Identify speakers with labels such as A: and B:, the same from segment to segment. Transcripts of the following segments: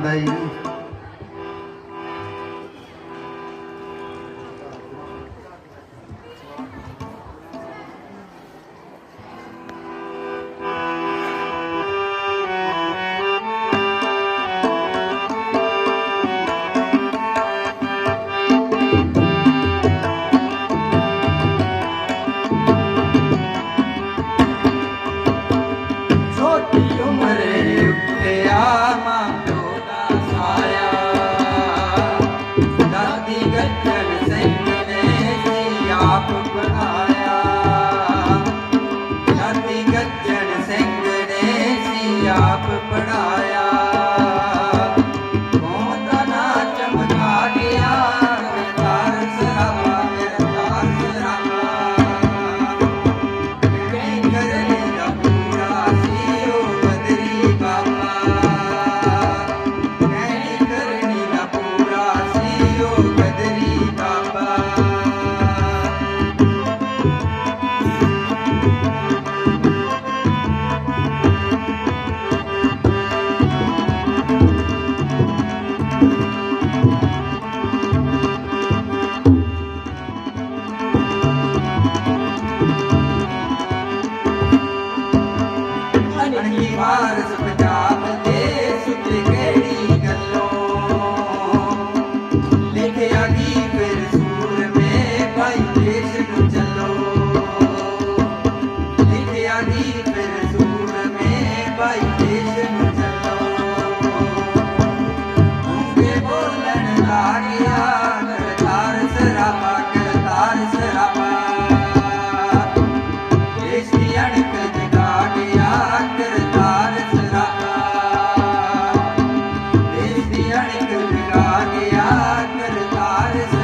A: They.
B: that kind of thing. ਮਾਰਸ ਪੰਜਾਬ ਦੇ ਸੁਖ ਕਿਹੜੀ ਗੱਲੋਂ ਲਿਖਿਆ ਕੀ ਫਿਰ ਸੂਰ ਮੇ ਭਾਈ ਦੇਸ਼ ਲਿਖਿਆ ਕੀ ਫਿਰ ਸੂਰ ਮੇ ਭਾਈ ਦੇਸ਼ ਨੂੰ ਬੋਲਣ ਲਾਗਿਆ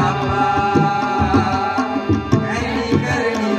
B: Baba.